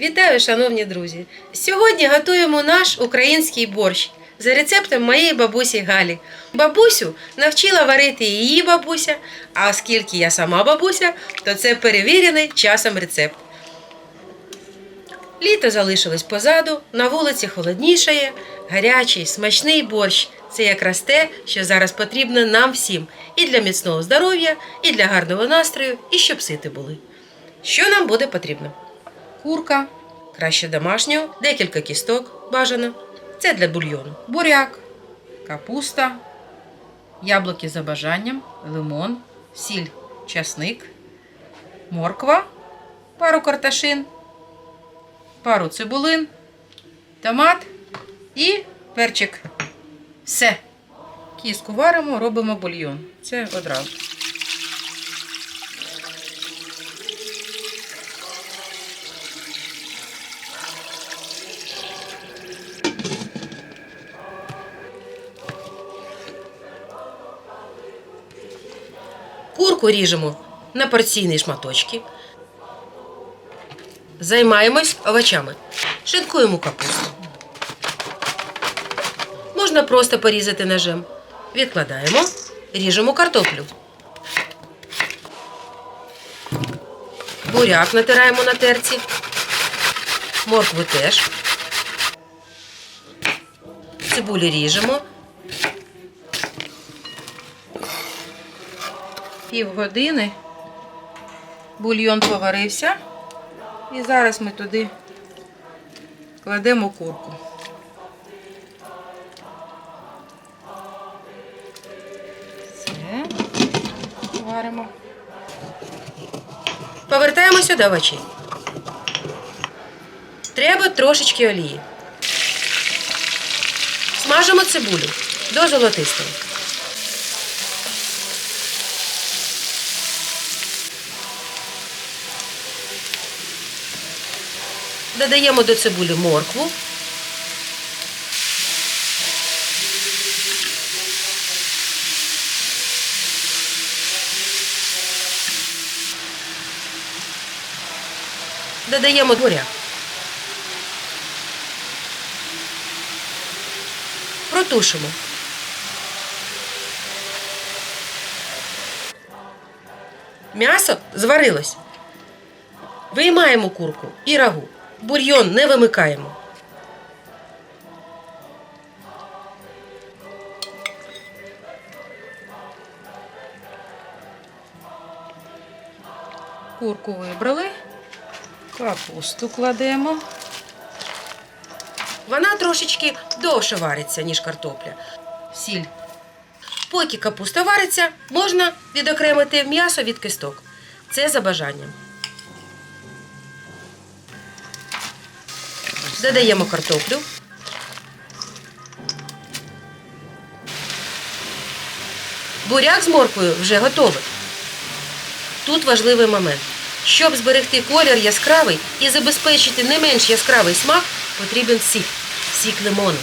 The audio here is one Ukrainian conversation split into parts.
Вітаю, шановні друзі! Сьогодні готуємо наш український борщ за рецептом моєї бабусі Галі. Бабусю навчила варити її бабуся, а оскільки я сама бабуся, то це перевірений часом рецепт. Літо залишилось позаду, на вулиці холоднішає, гарячий, смачний борщ це якраз те, що зараз потрібно нам всім і для міцного здоров'я, і для гарного настрою, і щоб сити були. Що нам буде потрібно? Курка, краще домашню, декілька кісток бажано. Це для бульйону. буряк, капуста, яблуки за бажанням, лимон, сіль, часник, морква, пару карташин, пару цибулин, томат і перчик. Все. Кіску варимо, робимо бульйон. Це одразу. Курку ріжемо на порційні шматочки. Займаємось овочами. Шинкуємо капусту. Можна просто порізати ножем. Відкладаємо, ріжемо картоплю. Буряк натираємо на терці. Моркву теж. Цибулю ріжемо. Півгодини бульйон поварився. І зараз ми туди кладемо курку. Все. Варимо. Повертаємося до овочей. Треба трошечки олії. Смажимо цибулю до золотистого. Додаємо до цибулі моркву. Додаємо буряк. Протушимо. М'ясо зварилось. Виймаємо курку і рагу. Бульйон не вимикаємо. Курку вибрали. Капусту кладемо. Вона трошечки довше вариться, ніж картопля. Сіль. Поки капуста вариться, можна відокремити м'ясо від кисток. Це за бажанням. Додаємо картоплю. Буряк з морквою вже готовий. Тут важливий момент. Щоб зберегти колір яскравий і забезпечити не менш яскравий смак, потрібен сік. Сік лимону.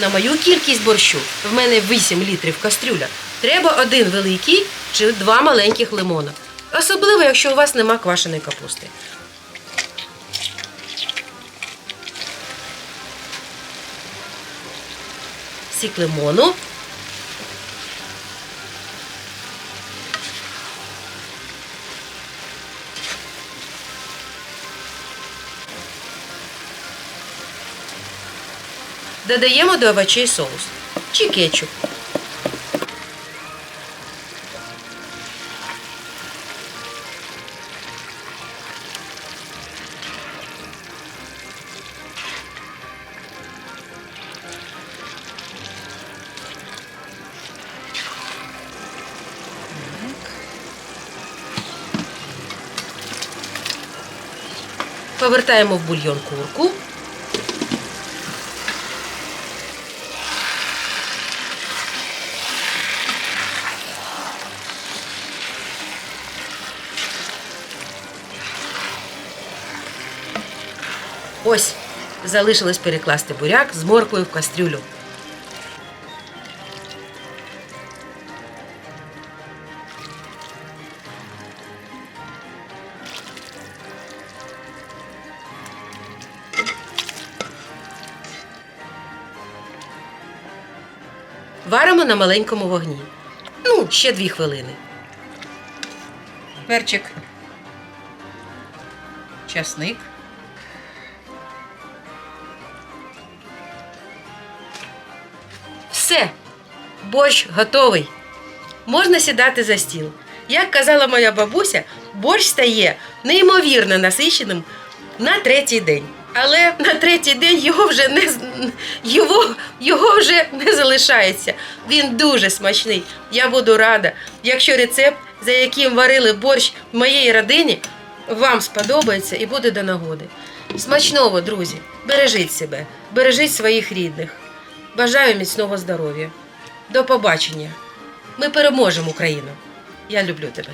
На мою кількість борщу, в мене 8 літрів кастрюля, треба один великий чи два маленьких лимона. Особливо, якщо у вас нема квашеної капусти. Сік лимону. Додаємо до овочей соус чи кетчуп. Повертаємо в бульйон курку. Ось, залишилось перекласти буряк з морквою в кастрюлю. Варимо на маленькому вогні. Ну, ще дві хвилини. Перчик. Часник. Все, борщ готовий. Можна сідати за стіл. Як казала моя бабуся, борщ стає неймовірно насиченим на третій день. Але на третій день його вже не його, його вже не залишається. Він дуже смачний. Я буду рада, якщо рецепт, за яким варили борщ в моїй родині, вам сподобається і буде до нагоди. Смачного, друзі! Бережіть себе, бережіть своїх рідних. Бажаю міцного здоров'я. До побачення. Ми переможемо Україну. Я люблю тебе.